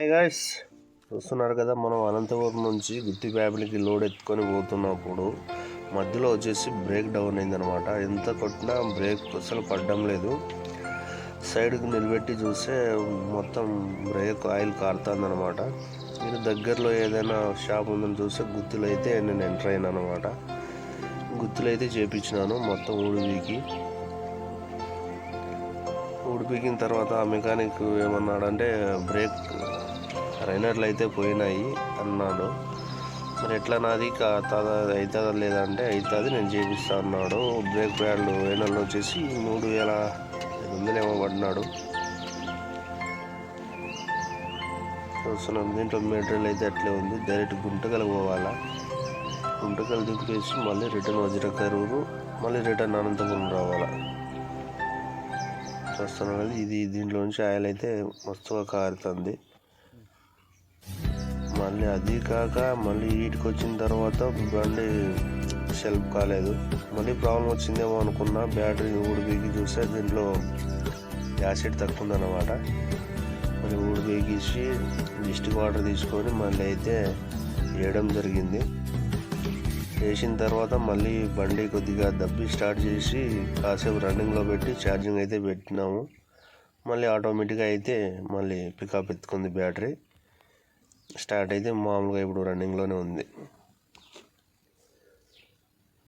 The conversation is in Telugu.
గైస్ చూస్తున్నారు కదా మనం అనంతపురం నుంచి గుత్తి ఫ్యామిలీకి లోడ్ ఎత్తుకొని పోతున్నప్పుడు మధ్యలో వచ్చేసి బ్రేక్ డౌన్ అయిందనమాట ఎంత కొట్టినా బ్రేక్ అసలు పడడం లేదు. సైడ్కి నిలబెట్టి చూస్తే మొత్తం బ్రేక్ ఆయిల్ కారుతుందనమాట మీరు దగ్గరలో ఏదైనా షాప్ ఉందని చూస్తే గుత్తులు అయితే నేను ఎంటర్ అయినా అనమాట గుత్తులు అయితే చేపించినాను మొత్తం ఊడిబీకి ఉడిపికిన తర్వాత ఆ మెకానిక్ ఏమన్నాడంటే బ్రేక్ రైనర్లు అయితే పోయినాయి అన్నాడు. మరి ఎట్లా నాది? అవుతుందా లేదంటే అవుతుంది నేను చేపిస్తా అన్నాడు. బ్రేక్ ప్యాడ్లు రైనర్లు వచ్చేసి మూడు వేల ఐదు వందలు ఏమో పడినాడు. చూస్తున్నాం దీంట్లో మెటీరియల్ అయితే అట్లే ఉంది. డైరెక్ట్ గుంటకలు పోవాలా? గుంటకలు దింపేసి మళ్ళీ రిటర్న్ వజ్రకరూరు మళ్ళీ రిటర్న్ అనంతపురం రావాలా? చూస్తున్నాం కదా ఇది దీంట్లోంచి ఆయిల్ అయితే మస్తుగా కారుతుంది. మళ్ళీ అది కాక మళ్ళీ వీటికి వచ్చిన తర్వాత బండి సెల్ఫ్ కాలేదు. మళ్ళీ ప్రాబ్లం వచ్చిందేమో అనుకున్నా బ్యాటరీ ఊడిపీకి చూస్తే దీంట్లో యాసిడ్ తక్కువ ఉందన్నమాట మళ్ళీ ఊడిపీకిసి డిస్టిక్ వాటర్ తీసుకొని మళ్ళీ అయితే వేయడం జరిగింది. వేసిన తర్వాత మళ్ళీ బండి కొద్దిగా దబ్బి స్టార్ట్ చేసి కాసేపు రన్నింగ్లో పెట్టి ఛార్జింగ్ అయితే పెట్టినాము. మళ్ళీ ఆటోమేటిక్గా అయితే మళ్ళీ పికప్ ఎత్తుకుంది బ్యాటరీ స్టార్ట్ అయితే మామూలుగా ఇప్పుడు రన్నింగ్లోనే ఉంది.